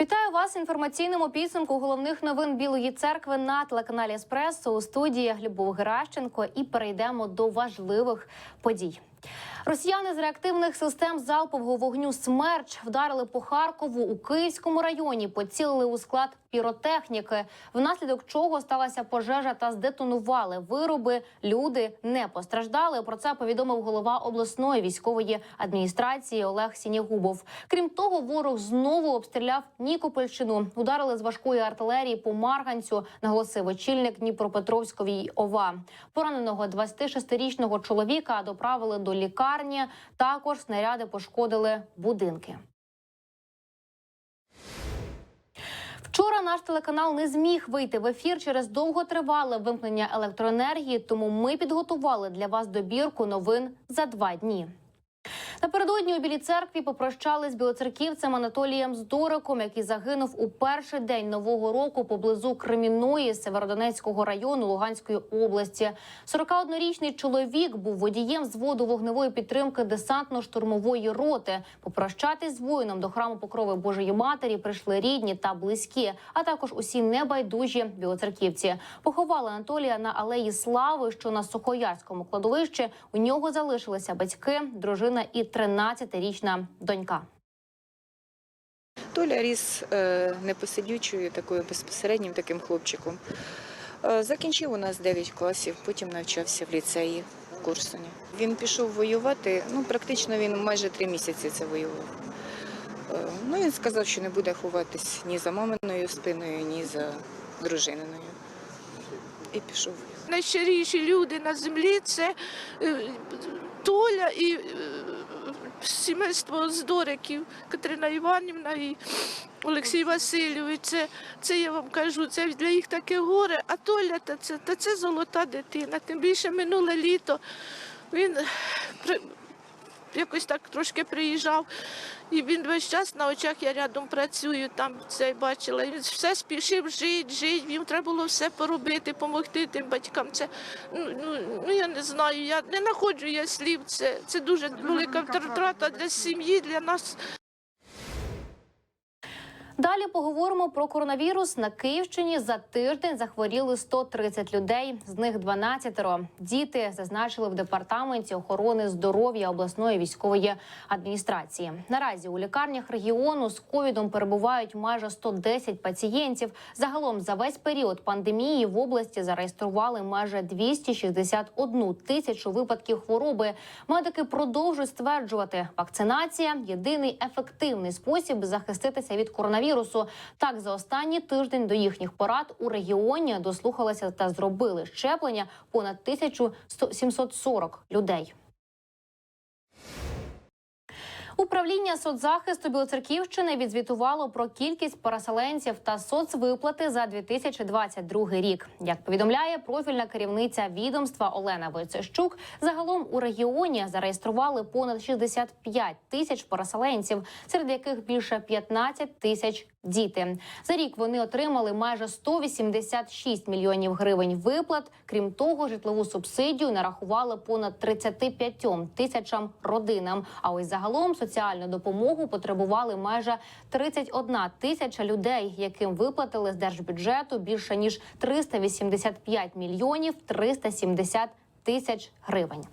Вітаю вас в інформаційному підсумку головних новин Білої церкви на телеканалі Еспресо у студії Любов Геращенко. І перейдемо до важливих подій. Росіяни з реактивних систем залпового вогню «Смерч» вдарили по Харкову у Київському районі, поцілили у склад піротехніки, внаслідок чого сталася пожежа та здетонували вироби. Люди не постраждали. Про це повідомив голова обласної військової адміністрації Олег Сінігубов. Крім того, ворог знову обстріляв Нікопольщину. Ударили з важкої артилерії по Марганцю, наголосив очільник Дніпропетровської ОВА. Пораненого 26-річного чоловіка доправили до лікарні. Також снаряди пошкодили будинки. Вчора наш телеканал не зміг вийти в ефір через довготривале вимкнення електроенергії. Тому ми підготували для вас добірку новин за два дні. Напередодні у Білій церкві попрощались з білоцерківцем Анатолієм Здориком, який загинув у перший день нового року поблизу Кремінної Северодонецького району Луганської області. 41-річний чоловік був водієм зводу вогневої підтримки десантно-штурмової роти. Попрощатись з воїном до храму Покрови Божої Матері прийшли рідні та близькі, а також усі небайдужі білоцерківці. Поховали Анатолія на алеї Слави, що на Сухоярському кладовищі. У нього залишилися батьки, дружина і 13-річна донька. Толя ріс е, непосидючою, такою безпосереднім таким хлопчиком. Е, Закінчив у нас 9 класів, потім навчався в ліцеї в Курсуні. Він пішов воювати, ну практично він майже три місяці це воював. Е, Ну, він сказав, що не буде ховатись ні за маминою спиною, ні за дружининою. І пішов. найщиріші люди на землі це е, Толя і е, сімейство Здориків, Катерина Іванівна і Олексій Васильович. Це, це я вам кажу, це для їх таке горе. А Толя та це, та це золота дитина. Тим більше минуле літо він якось так трошки приїжджав. І він весь час на очах я рядом працюю, там це бачила. Він все спішив жити, жити. Їм треба було все поробити, допомогти тим батькам. Це ну, ну, ну я не знаю. Я не знаходжу я слів. Це, це дуже велика втрата для сім'ї, для нас. Далі поговоримо про коронавірус на Київщині. За тиждень захворіли 130 людей, з них 12 діти зазначили в департаменті охорони здоров'я обласної військової адміністрації. Наразі у лікарнях регіону з ковідом перебувають майже 110 пацієнтів. Загалом за весь період пандемії в області зареєстрували майже 261 тисячу випадків хвороби. Медики продовжують стверджувати, вакцинація єдиний ефективний спосіб захиститися від коронавірусу. Так, за останній тиждень до їхніх порад у регіоні дослухалися та зробили щеплення понад 1740 людей. Управління соцзахисту Білоцерківщини відзвітувало про кількість переселенців та соцвиплати за 2022 рік. Як повідомляє профільна керівниця відомства Олена Войцещук, загалом у регіоні зареєстрували понад 65 тисяч переселенців, серед яких більше 15 тисяч діти. За рік вони отримали майже 186 мільйонів гривень виплат. Крім того, житлову субсидію нарахували понад 35 тисячам родинам. А ось загалом соціальну допомогу потребували майже 31 тисяча людей, яким виплатили з держбюджету більше ніж 385 мільйонів 370 тисяч гривень.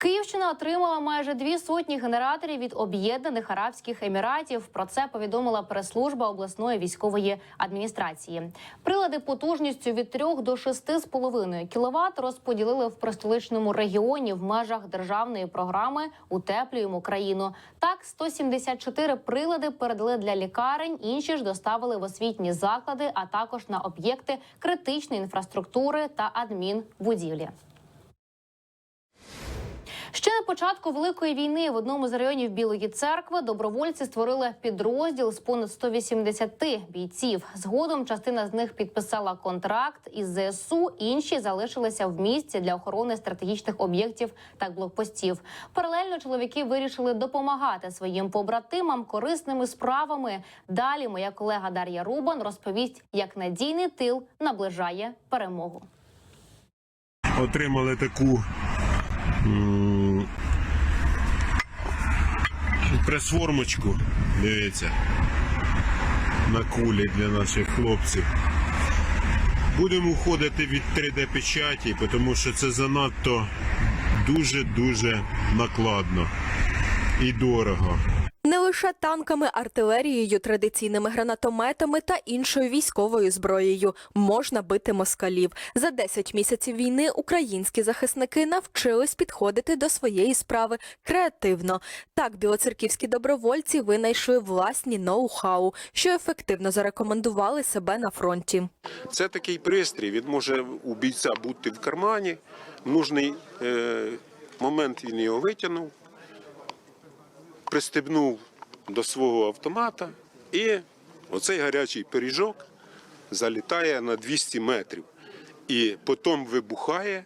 Київщина отримала майже дві сотні генераторів від об'єднаних арабських еміратів. Про це повідомила прес-служба обласної військової адміністрації. Прилади потужністю від 3 до 6,5 кВт розподілили в престоличному регіоні в межах державної програми Утеплюємо країну. Так, 174 прилади передали для лікарень, інші ж доставили в освітні заклади, а також на об'єкти критичної інфраструктури та адмінбудівлі. Ще на початку великої війни в одному з районів Білої церкви добровольці створили підрозділ з понад 180 бійців. Згодом частина з них підписала контракт із ЗСУ, інші залишилися в місті для охорони стратегічних об'єктів та блокпостів. Паралельно чоловіки вирішили допомагати своїм побратимам корисними справами. Далі моя колега Дар'я Рубан розповість, як надійний тил наближає перемогу. отримали таку прес-формочку. Дивіться. На кулі для наших хлопців. Будемо уходити від 3D-печаті, тому що це занадто дуже-дуже накладно і дорого. Лише танками, артилерією, традиційними гранатометами та іншою військовою зброєю можна бити москалів. За 10 місяців війни українські захисники навчились підходити до своєї справи креативно. Так, білоцерківські добровольці винайшли власні ноу-хау, що ефективно зарекомендували себе на фронті. Це такий пристрій. Він може у бійця бути в кармані. В нужний е, момент він його витягнув, пристебнув до свого автомата, і оцей гарячий пиріжок залітає на 200 метрів. І потім вибухає,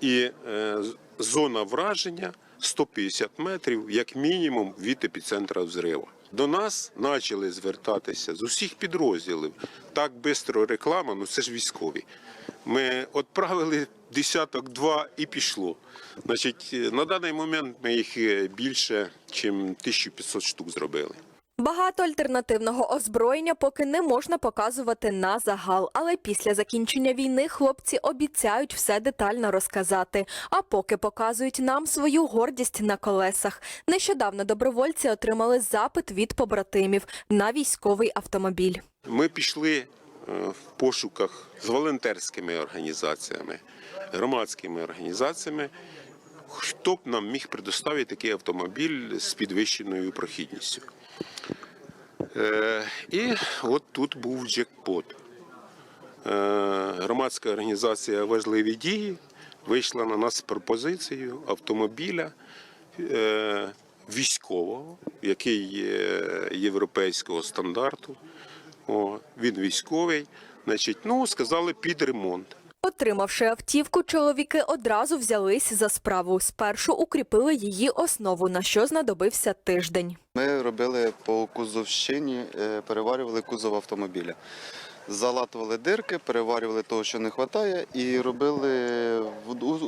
і е, зона враження 150 метрів, як мінімум, від епіцентра взриву. До нас почали звертатися з усіх підрозділів. Так швидко реклама, ну це ж військові. Ми відправили десяток два і пішло. Значить, е, на даний момент ми їх е, більше, ніж 1500 штук зробили. Багато альтернативного озброєння поки не можна показувати на загал, але після закінчення війни хлопці обіцяють все детально розказати. А поки показують нам свою гордість на колесах. Нещодавно добровольці отримали запит від побратимів на військовий автомобіль. Ми пішли е, в пошуках з волонтерськими організаціями, громадськими організаціями. Хто б нам міг предоставити такий автомобіль з підвищеною прохідністю? Е, і от тут був джекпот. Е, громадська організація Важливі дії вийшла на нас з пропозицією автомобіля е, військового, який є європейського стандарту. О, він військовий. Значить, ну, сказали під ремонт. Отримавши автівку, чоловіки одразу взялись за справу. Спершу укріпили її основу, на що знадобився тиждень. Ми робили по кузовщині, е, переварювали кузов автомобіля. Залатували дирки, переварювали того, що не вистачає, і робили,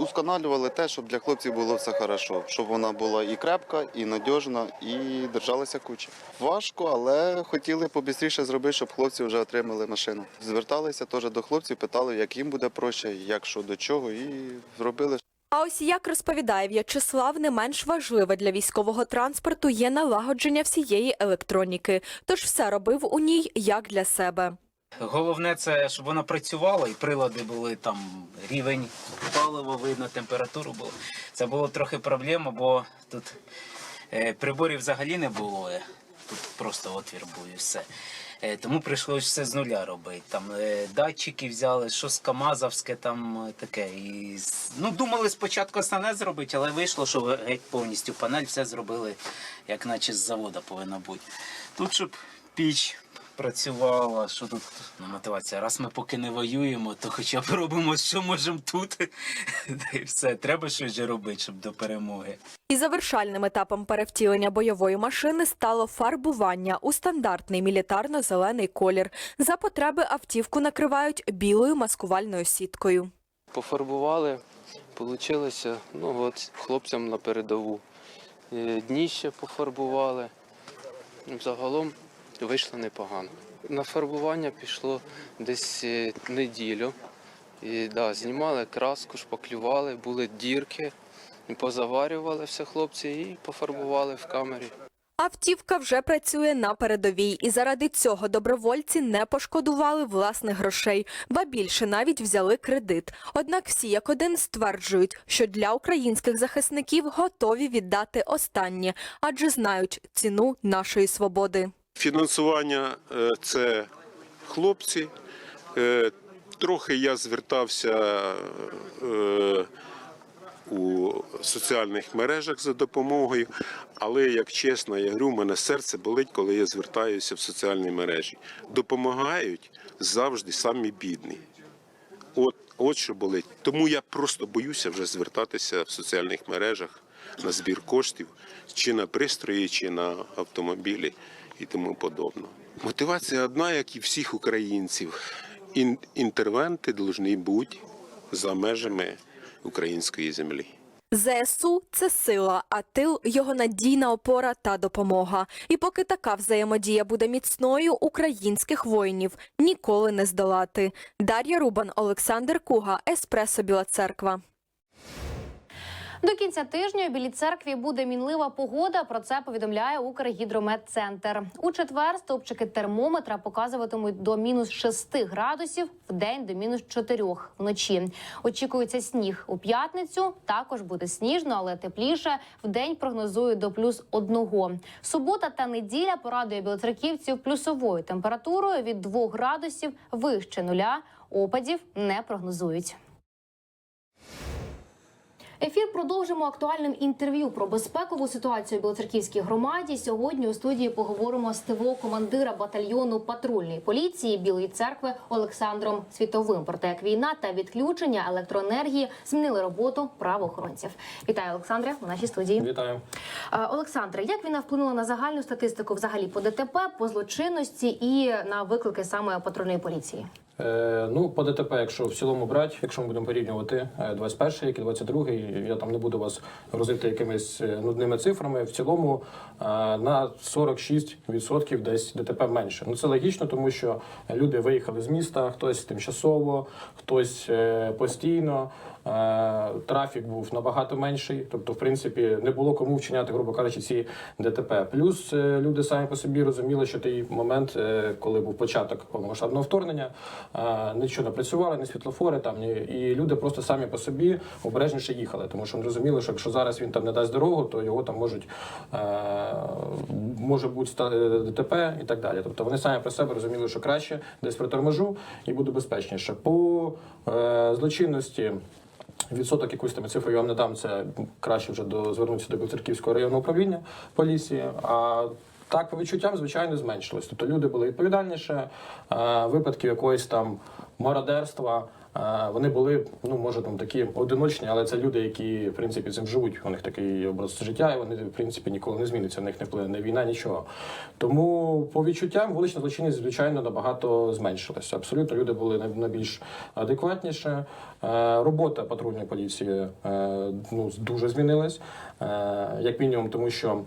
усконалювали те, щоб для хлопців було все хорошо, щоб вона була і крепка, і надіжна, і держалася куча. Важко, але хотіли побістріше зробити, щоб хлопці вже отримали машину. Зверталися теж до хлопців, питали, як їм буде проще, як що до чого, і зробили. А ось як розповідає В'ячеслав, не менш важливе для військового транспорту є налагодження всієї електроніки. Тож все робив у ній як для себе. Головне це, щоб вона працювала і прилади були там рівень палива, видно, температуру було. Це було трохи проблема, бо тут е, приборів взагалі не було. е, Тут просто отвір був і все. Е, тому прийшлося все з нуля робити. Там датчики взяли, щось камазовське там таке. І, ну, думали спочатку основне зробити, але вийшло, що геть повністю панель все зробили, як наче з завода повинна бути. Тут, щоб піч працювала, що тут ну, мотивація. Раз ми поки не воюємо, то хоча б робимо, що можемо тут. Й все, треба щось же робити, щоб до перемоги. І завершальним етапом перевтілення бойової машини стало фарбування у стандартний мілітарно-зелений колір. За потреби автівку накривають білою маскувальною сіткою. Пофарбували, вийшло, ну от хлопцям на передову. Е, Дніще пофарбували. Загалом вийшло непогано. На фарбування пішло десь е, неділю. І, да, знімали краску, шпаклювали, були дірки, позаварювали все хлопці і пофарбували в камері. Автівка вже працює на передовій, і заради цього добровольці не пошкодували власних грошей, ба більше навіть взяли кредит. Однак всі як один стверджують, що для українських захисників готові віддати останнє, адже знають ціну нашої свободи. Фінансування е, це хлопці. Е, Трохи я звертався е, у соціальних мережах за допомогою, але як чесно, я говорю, у мене серце болить, коли я звертаюся в соціальні мережі. Допомагають завжди самі бідні. От, от що болить. Тому я просто боюся вже звертатися в соціальних мережах на збір коштів чи на пристрої, чи на автомобілі і тому подобне. Мотивація одна, як і всіх українців. Ін- інтервенти повинні бути за межами української землі. ЗСУ це сила, а тил його надійна опора та допомога. І поки така взаємодія буде міцною, українських воїнів ніколи не здолати. Дар'я Рубан, Олександр Куга, Еспресо Біла Церква. До кінця тижня у Білій церкві буде мінлива погода. Про це повідомляє Укргідрометцентр. У четвер стовпчики термометра показуватимуть до мінус 6 градусів, в день до мінус 4 вночі. Очікується сніг у п'ятницю. Також буде сніжно, але тепліше. В день прогнозують до плюс 1. Субота та неділя порадує білоцерківців плюсовою температурою від 2 градусів вище нуля. Опадів не прогнозують. Ефір продовжимо актуальним інтерв'ю про безпекову ситуацію у Білоцерківській громаді. Сьогодні у студії поговоримо з ТВО командира батальйону патрульної поліції Білої церкви Олександром Світовим. Про те, як війна та відключення електроенергії змінили роботу правоохоронців. Вітаю, Олександре, у нашій студії. Вітаю. Е, Олександре, як війна вплинула на загальну статистику взагалі по ДТП, по злочинності і на виклики саме патрульної поліції? Е, ну, по ДТП, якщо в цілому брати, якщо ми будемо порівнювати е, 21 рік і 22 я там не буду вас грозити якимись е, нудними цифрами. В цілому е, на 46% десь ДТП менше. Ну це логічно, тому що люди виїхали з міста, хтось тимчасово, хтось постійно. Е, Трафік був набагато менший, тобто, в принципі, не було кому вчиняти, грубо кажучи, ці ДТП. Плюс е, люди самі по собі розуміли, що той момент, е, коли був початок повномасштабного вторгнення, нічого не працювали, ні світлофори там, ні і люди просто самі по собі обережніше їхали, тому що вони розуміли, що якщо зараз він там не дасть дорогу, то його там можуть може бути ДТП і так далі. Тобто вони самі про себе розуміли, що краще десь приторможу і буде безпечніше. По злочинності. Відсоток якусь там цифру я вам не дам, це краще вже до звернутися до Білоцерківського районного управління поліції. А так, по відчуттям, звичайно, зменшилось. Тобто люди були відповідальніше, е, випадків якоїсь там мародерства. Вони були, ну може там такі одиночні, але це люди, які в принципі цим живуть. У них такий образ життя, і вони в принципі ніколи не зміниться. В них не вплине не війна, нічого. Тому по відчуттям вулична злочинність, звичайно, набагато зменшилася. Абсолютно люди були на- на адекватніше. Е, Робота патрульної поліції е, ну, дуже змінилась, Е, як мінімум, тому що.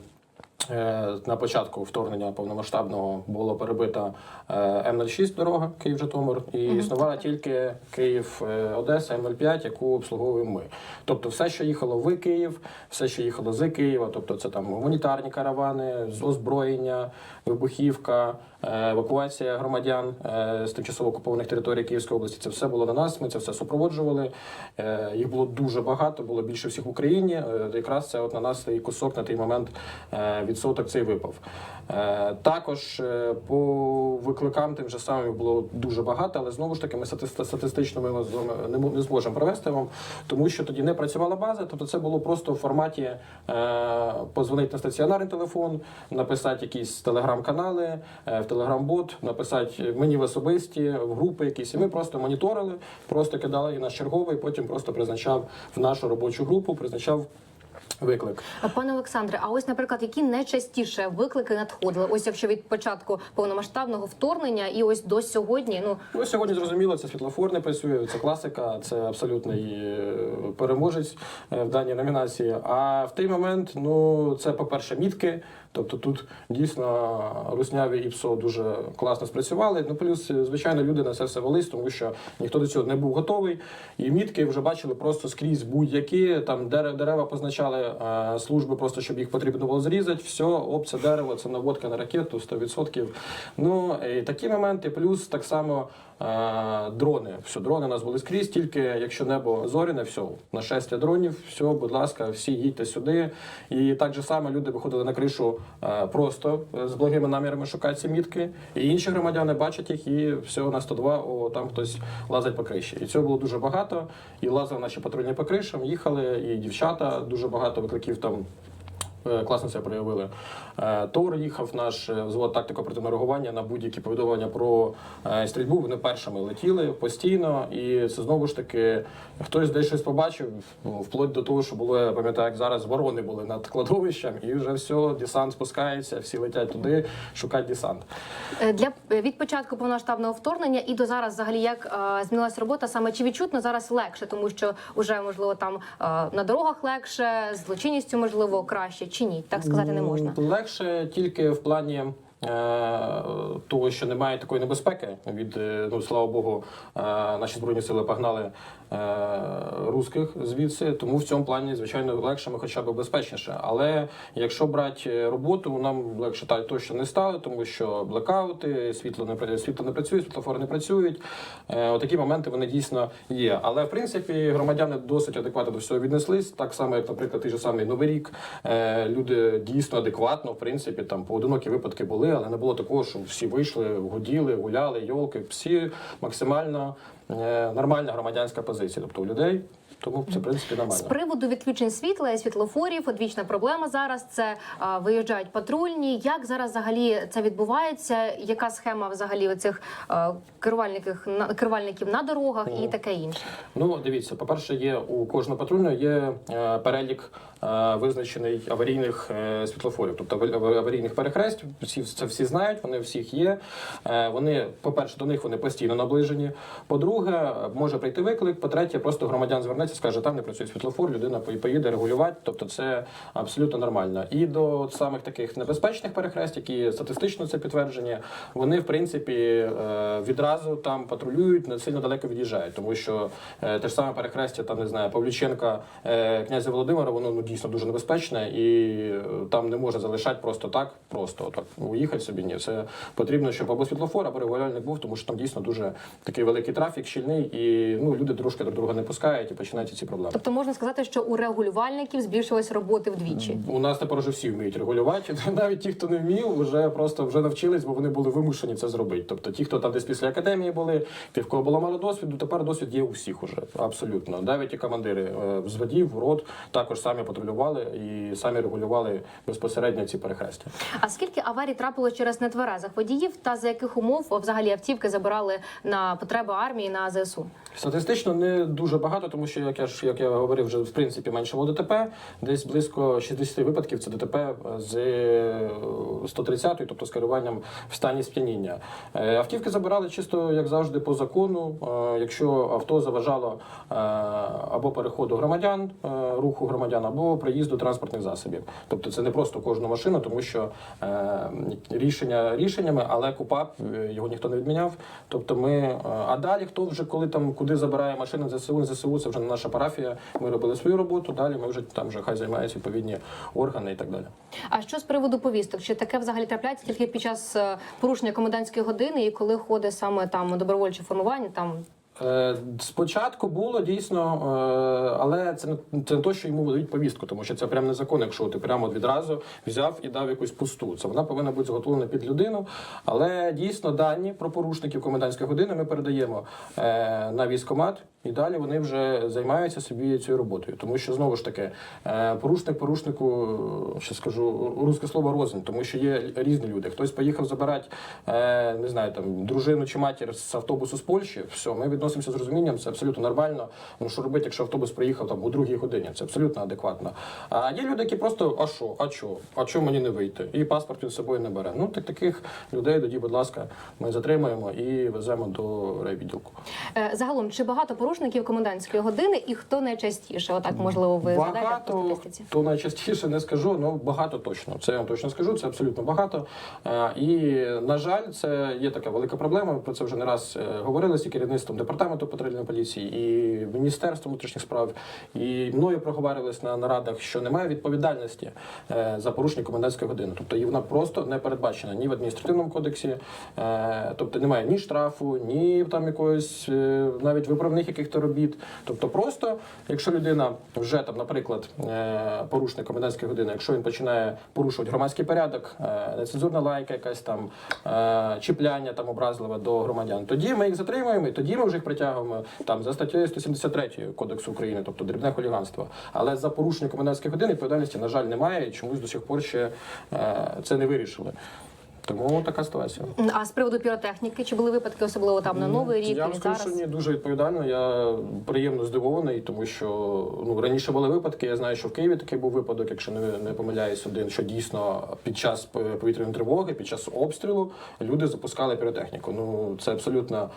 Е, На початку вторгнення повномасштабного було перебита е, М06 дорога Київ-Житомир, і існувала тільки Київ-Одеса М05, яку обслуговуємо ми. Тобто, все, що їхало в Київ, все, що їхало з Києва, тобто це там гуманітарні каравани, озброєння, вибухівка, е, евакуація громадян е, з тимчасово окупованих територій Київської області. Це все було на нас. Ми це все супроводжували. Е, Їх було дуже багато, було більше всіх в Україні. Е, Якраз це от на нас і кусок на той момент е, відсоток цей випав. Е, Також е, по викликам тим же самим було дуже багато, але знову ж таки ми статистично ми не зможемо провести вам, тому що тоді не працювала база. Тобто це було просто в форматі е, позвонити на стаціонарний телефон, написати якісь телеграм-канали, е, в телеграм-бот, написати мені в особисті, в групи якісь. І ми просто моніторили, просто кидали і на черговий, потім просто призначав в нашу робочу групу, призначав виклик. А, Пане Олександре, а ось, наприклад, які найчастіше виклики надходили? Ось якщо від початку повномасштабного вторгнення і ось до сьогодні, ну Ну, сьогодні зрозуміло, це світлофор не працює, це класика, це абсолютний е, переможець е, в даній номінації. А в той момент, ну це, по-перше, мітки. Тобто тут дійсно русняві і ПСО дуже класно спрацювали. Ну плюс, е, звичайно, люди на це все велись, тому що ніхто до цього не був готовий. І мітки вже бачили просто скрізь будь-які. Там дерева, дерева позначали е, служби, просто щоб їх потрібно було зрізати. Все, оп, це дерево, це наводка на ракету 100%. Ну і такі моменти, плюс так само. Е, Дрони, все, дрони у нас були скрізь, тільки якщо небо зоряне, все, нашестя дронів, все, будь ласка, всі їдьте сюди. І так же само люди виходили на кришу е, просто е, з благими намірами шукати ці мітки. І інші громадяни бачать їх, і все, на 102, о, там хтось лазить по криші. І цього було дуже багато. І лазили наші патрульні по кришам, їхали, і дівчата, дуже багато викликів там класно себе проявили. Е, Тор їхав наш е, взвод тактико оперативного реагування на будь-які повідомлення про е, стрільбу. Вони першими летіли постійно, і це знову ж таки хтось десь щось побачив, ну, вплоть до того, що було, я пам'ятаю, як зараз ворони були над кладовищем, і вже все, десант спускається, всі летять туди шукати десант. Е, Для е, від початку повноштабного вторгнення і до зараз, взагалі, як е, змінилася робота, саме чи відчутно зараз легше, тому що вже можливо там е, на дорогах легше, злочинністю можливо краще чи ні? Так сказати не можна. Легше тільки в плані. е, Того, що немає такої небезпеки від е, ну слава Богу, е, наші збройні сили погнали русських звідси, тому в цьому плані звичайно легше, ми хоча б безпечніше. Але якщо брати роботу, нам легше та точно не стало, тому що блекаути, світло не пра- світло не працює, світлофори не працюють. Е, Отакі моменти вони дійсно є. Але в принципі громадяни досить адекватно до всього віднеслись. Так само, як, наприклад, той же самий Новий рік. Е, Люди дійсно адекватно, в принципі, там поодинокі випадки були, але не було такого, що всі вийшли, гуділи, гуляли, йолки. Всі максимально е, нормальна громадянська позиція. Тобто у людей. Тому це в принципі З приводу відключень світла і світлофорів, одвічна проблема зараз це а, виїжджають патрульні. Як зараз взагалі це відбувається? Яка схема взагалі оцих керувальників на керувальників на дорогах і таке інше? Ну, дивіться, по-перше, є у кожного патрульного є е, перелік е, визначений аварійних е, світлофорів, тобто аварі- аварійних перехресть. Всі це всі знають, вони всіх є. Е, вони, по-перше, до них вони постійно наближені. По-друге, може прийти виклик. По-третє, просто громадян звернеться, скаже, там не працює світлофор, людина поїде регулювати. Тобто, це абсолютно нормально. І до самих таких небезпечних перехрест, які статистично це підтверджені, вони в принципі е, відразу там патрулюють, не сильно далеко від'їжджають, тому що е, те ж саме перехрестя, там не знаю, Павліченка, е, князя Володимира, воно ну дійсно дуже небезпечне, і там не можна залишати просто так, просто так уїхати собі. Ні, це потрібно, щоб або світлофор, або регулярник був, тому що там дійсно дуже такий великий трафік, щільний, і ну люди трошки друг друга не пускають і починаються ці проблеми. Тобто можна сказати, що у регулювальників збільшилось роботи вдвічі. У нас тепер вже всі вміють регулювати. Навіть ті, хто не вмів, вже просто вже навчились, бо вони були вимушені це зробити. Тобто ті, хто там десь після академії були, ті, в кого було мало досвіду, тепер досвід є у всіх уже. Абсолютно. Навіть і командири е, взводів, рот також самі патрулювали і самі регулювали безпосередньо ці перехрестя. А скільки аварій трапило через нетверезих водіїв, та за яких умов взагалі автівки забирали на потреби армії на ЗСУ? Статистично не дуже багато, тому що як я ж як я говорив, вже в принципі менше було ДТП. Десь близько 60 випадків це ДТП з е, 130-ї, тобто з керуванням в стані сп'яніння. Е, Автівки забирали чисто як завжди по закону. Е, Якщо авто заважало е, або переходу громадян, е, руху громадян, або приїзду транспортних засобів. Тобто це не просто кожну машину, тому що е, рішення рішеннями, але КУПАП е, його ніхто не відміняв. Тобто ми е, а далі хто вже коли там куди забирає машини ЗСУ, ЗСУ, це вже не наша парафія. Ми робили свою роботу. Далі ми вже там вже хай займаються відповідні органи і так далі. А що з приводу повісток? Чи таке взагалі трапляється тільки під час е, порушення комендантської години і коли ходить саме там добровольче формування? Там Спочатку було дійсно, е, але це не це не то, що йому дають повістку, тому що це прям незаконно, якщо ти прямо відразу взяв і дав якусь пусту. Це вона повинна бути зготовлена під людину. Але дійсно дані про порушників комендантської години ми передаємо е, на військкомат, і далі вони вже займаються собі цією роботою. Тому що знову ж таки, е, порушник порушнику, е, ще скажу, русське слово рознь, тому що є різні люди. Хтось поїхав забирати, е, не знаю, там дружину чи матір з автобусу з Польщі. Все, ми відносимося з розумінням, це абсолютно нормально. Ну що робити, якщо автобус приїхав там у другій годині? Це абсолютно адекватно. А є люди, які просто а що, а що, а чого мені не вийти? І паспорт він з собою не бере. Ну так таких людей тоді, будь ласка, ми затримуємо і веземо до райвідділку. е, загалом чи багато порушників комендантської години і хто найчастіше? Отак можливо ви Багато, статистиці. то найчастіше не скажу, але багато точно. Це я вам точно скажу, це абсолютно багато. Е, І, на жаль, це є така велика проблема. Про це вже не раз е, говорили з керівництвом департаменту патрульної поліції, і Міністерством внутрішніх справ, і мною проговорились на нарадах, що немає відповідальності е, за порушення комендантської години. Тобто і вона просто не передбачена ні в адміністративному кодексі, е, тобто немає ні штрафу, ні там якоїсь е, навіть виправних яких-то робіт. Тобто, просто якщо людина вже там, наприклад, порушник комендантської години, якщо він починає порушувати громадський порядок, нецензурна лайка, якась там чіпляння там образливе до громадян, тоді ми їх затримуємо, і тоді ми вже притягуємо там за статтею 173 Кодексу України, тобто дрібне хуліганство. Але за порушення комендантських годин відповідальності, на жаль, немає, і чомусь до сих пор ще е, це не вирішили. Тому така ситуація. А з приводу піротехніки, чи були випадки, особливо там на новий рік Я вам скажу, зараз? що ні, дуже відповідально. Я приємно здивований, тому що ну раніше були випадки. Я знаю, що в Києві такий був випадок, якщо не, не помиляюсь, один, що дійсно під час повітряної тривоги, під час обстрілу люди запускали піротехніку. Ну це абсолютно.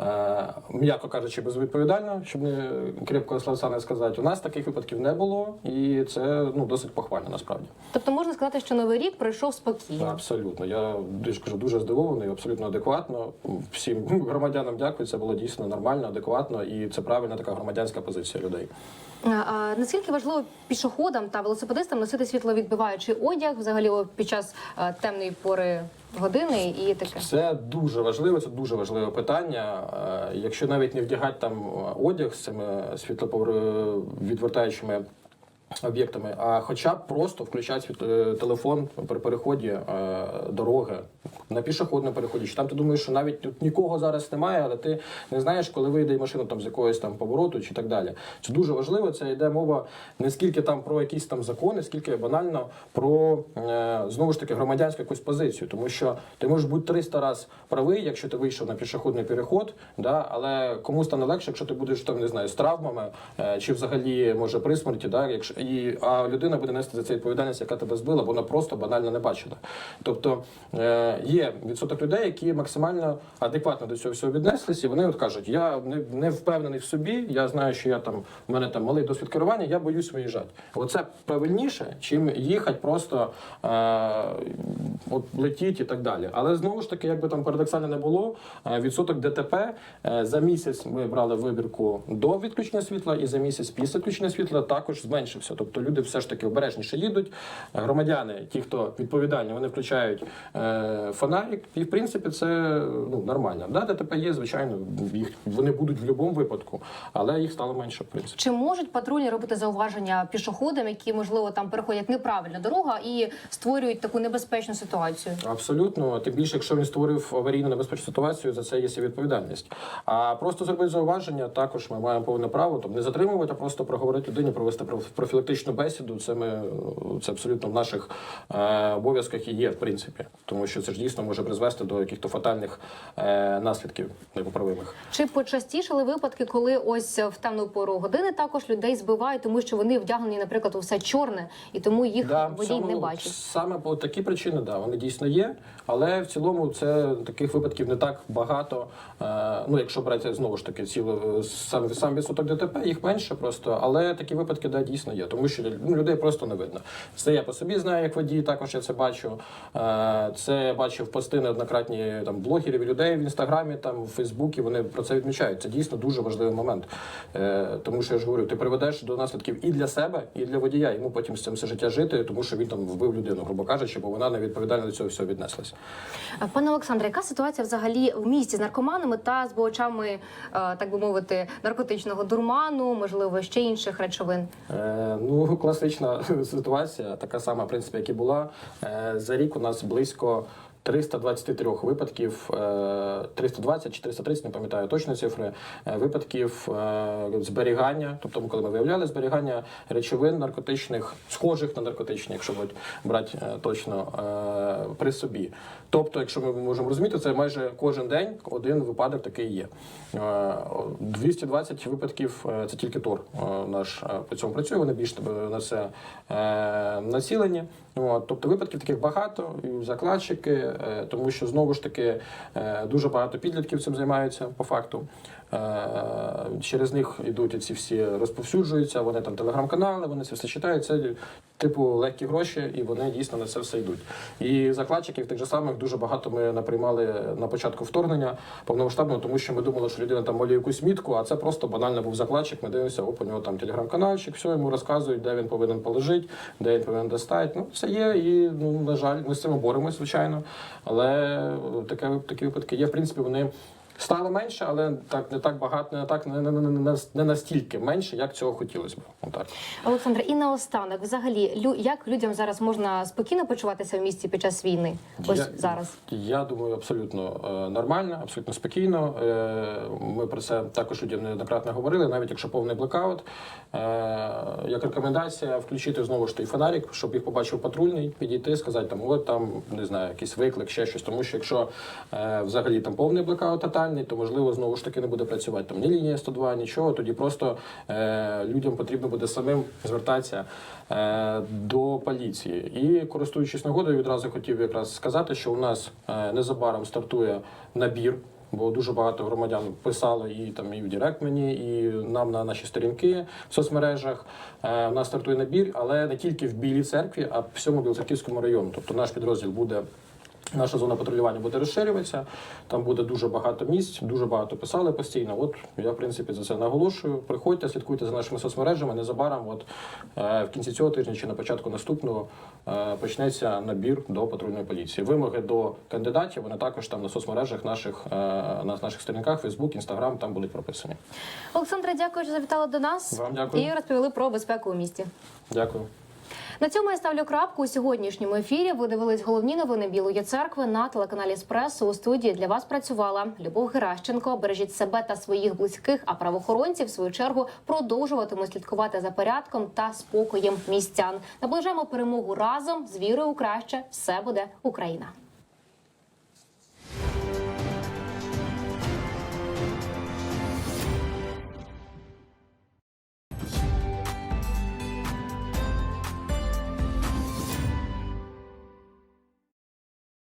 Е, м'яко кажучи, безвідповідально, щоб не крепко словця не сказати. У нас таких випадків не було, і це ну досить похвально насправді. Тобто можна сказати, що новий рік пройшов спокійно. Абсолютно. Я дуже кажу, дуже здивований, абсолютно адекватно. Всім громадянам дякую. Це було дійсно нормально, адекватно, і це правильна така громадянська позиція людей. А, а наскільки важливо пішоходам та велосипедистам носити світловідбиваючий одяг взагалі під час е, темної пори години і таке? Це дуже важливо, це дуже важливе питання. Е, Якщо навіть не вдягати там одяг з цими світловідвертаючими об'єктами, а хоча б просто включати е, телефон при переході е, дороги на пішохідному переході. Чи там ти думаєш, що навіть тут нікого зараз немає, але ти не знаєш, коли вийде машина там з якогось там повороту чи так далі. Це дуже важливо. Це йде мова не скільки там про якісь там закони, скільки банально про е, знову ж таки громадянську якусь позицію. Тому що ти можеш бути 300 раз правий, якщо ти вийшов на пішохідний переход, да, але кому стане легше, якщо ти будеш там не знаю з травмами чи взагалі може при смерті, да, якщо і а людина буде нести за це відповідальність, яка тебе збила, бо вона просто банально не бачила. Тобто е, є відсоток людей, які максимально адекватно до цього всього віднеслись, і вони от кажуть: я не, не впевнений в собі, я знаю, що я там в мене там малий досвід керування, я боюсь виїжджати. Оце правильніше, чим їхати просто е, от летіть і так далі. Але знову ж таки, як би там парадоксально не було, е, відсоток ДТП е, за місяць ми брали вибірку до відключення світла, і за місяць після відключення світла також зменшився. Тобто люди все ж таки обережніше їдуть. Громадяни, ті, хто відповідальні, вони включають е, фонарик, і в принципі це ну нормально. Да, ДТП є, звичайно, їх вони будуть в будь-якому випадку, але їх стало менше в принципі. Чи можуть патрульні робити зауваження пішоходам, які можливо там переходять неправильно дорогу і створюють таку небезпечну ситуацію? Абсолютно, тим більше, якщо він створив аварійну небезпечну ситуацію, за це є відповідальність. А просто зробити зауваження, також ми маємо повне право, тобто не затримувати, а просто проговорити людині, провести проф- профілактичну бесіду. Це ми це абсолютно в наших е, обов'язках і є, в принципі, тому що це ж дійсно може призвести до якихось фатальних е, наслідків непоправимих. Чи почастішали випадки, коли ось в темну пору години також людей збивають, тому що вони вдягнені, наприклад, у все чорне, і тому їх Да, водій цьому- не бачить? Саме по такі причини, да, вони дійсно є. Але в цілому це таких випадків не так багато. Е, ну, якщо брати знову ж таки ціло сам, сам відсоток ДТП, їх менше просто. Але такі випадки да, дійсно є, тому що ну, людей просто не видно. Це я по собі знаю, як водій, також я це бачу. Е, це я бачив пости неоднократні там блогерів людей в інстаграмі, там в Фейсбуці. Вони про це відмічають. Це дійсно дуже важливий момент. Е, тому що я ж говорю, ти приведеш до наслідків і для себе, і для водія. Йому потім з цим все життя жити, тому що він там вбив людину, грубо кажучи, бо вона невідповідально до цього всього віднеслась. Пане Олександре, яка ситуація взагалі в місті з наркоманами та збувачами, е, так би мовити, наркотичного дурману, можливо, ще інших речовин? Е, ну, класична ситуація, така сама, в принципі, як і була. Е, за рік у нас близько 323 випадків, е, 320 чи 330, не пам'ятаю точно цифри, е, випадків е, зберігання, тобто коли ми виявляли зберігання речовин наркотичних, схожих на наркотичні, якщо от брати е, точно е, при собі. Тобто, якщо ми можемо розуміти, це майже кожен день один випадок такий є. Е, 220 випадків е, це тільки ТОР е, наш е, по цьому працює. Вони більш е, на це е, націлені. Тобто випадків таких багато, і закладчики, е, тому що знову ж таки е, дуже багато підлітків цим займаються по факту. Е, Через них йдуть ці всі розповсюджуються, вони там телеграм-канали, вони це все читають. Це типу легкі гроші, і вони дійсно на це все йдуть. І закладчиків тих же самих дуже багато ми наприймали на початку вторгнення повномасштабного, тому що ми думали, що людина там малює якусь мітку, а це просто банально був закладчик. Ми дивимося, оп, у нього там телеграм-канальчик, все йому розказують, де він повинен положити, де він повинен достати. Ну це є, і ну на жаль, ми з цим боремось, звичайно. Але таке такі випадки є. В принципі, вони. Стало менше, але так не так багато, не так не, не, не, не, настільки менше, як цього хотілося б. Отак. Олександр, і наостанок, взагалі, лю як людям зараз можна спокійно почуватися в місті під час війни? Ось Я- зараз. Я думаю, абсолютно е, нормально, абсолютно спокійно. Е, Ми про це також людям неоднократно говорили, навіть якщо повний блекаут. Е, Як рекомендація включити знову ж той фонарик, щоб їх побачив патрульний, підійти, сказати там, от там не знаю, якийсь виклик, ще щось. Тому що якщо е, взагалі там повний блекаут тотальний, то можливо знову ж таки не буде працювати там ні лінія 102, нічого. Тоді просто е, людям потрібно буде самим звертатися е, до поліції. І користуючись нагодою, відразу хотів якраз сказати, що у нас е, незабаром стартує набір. Бо дуже багато громадян писали і там і в Директ мені, і нам на наші сторінки в соцмережах. Е, у нас стартує набір, але не тільки в Білій церкві, а в всьому Білоцерківському району. Тобто наш підрозділ буде. Наша зона патрулювання буде розширюватися. Там буде дуже багато місць, дуже багато писали постійно. От я в принципі за це наголошую. Приходьте, слідкуйте за нашими соцмережами. Незабаром, от е, в кінці цього тижня чи на початку наступного е, почнеться набір до патрульної поліції. Вимоги до кандидатів вони також там на соцмережах наших е, на наших сторінках, Фейсбук, Інстаграм там будуть прописані. Олександре, дякую, що завітали до нас Вам дякую. і розповіли про безпеку у місті. Дякую. На цьому я ставлю крапку у сьогоднішньому ефірі. Ви дивились головні новини Білої церкви на телеканалі Спресу У студії для вас працювала Любов Геращенко. Бережіть себе та своїх близьких. А правоохоронці, в свою чергу, продовжуватимуть слідкувати за порядком та спокоєм містян. Наближаємо перемогу разом з вірою у краще. Все буде Україна.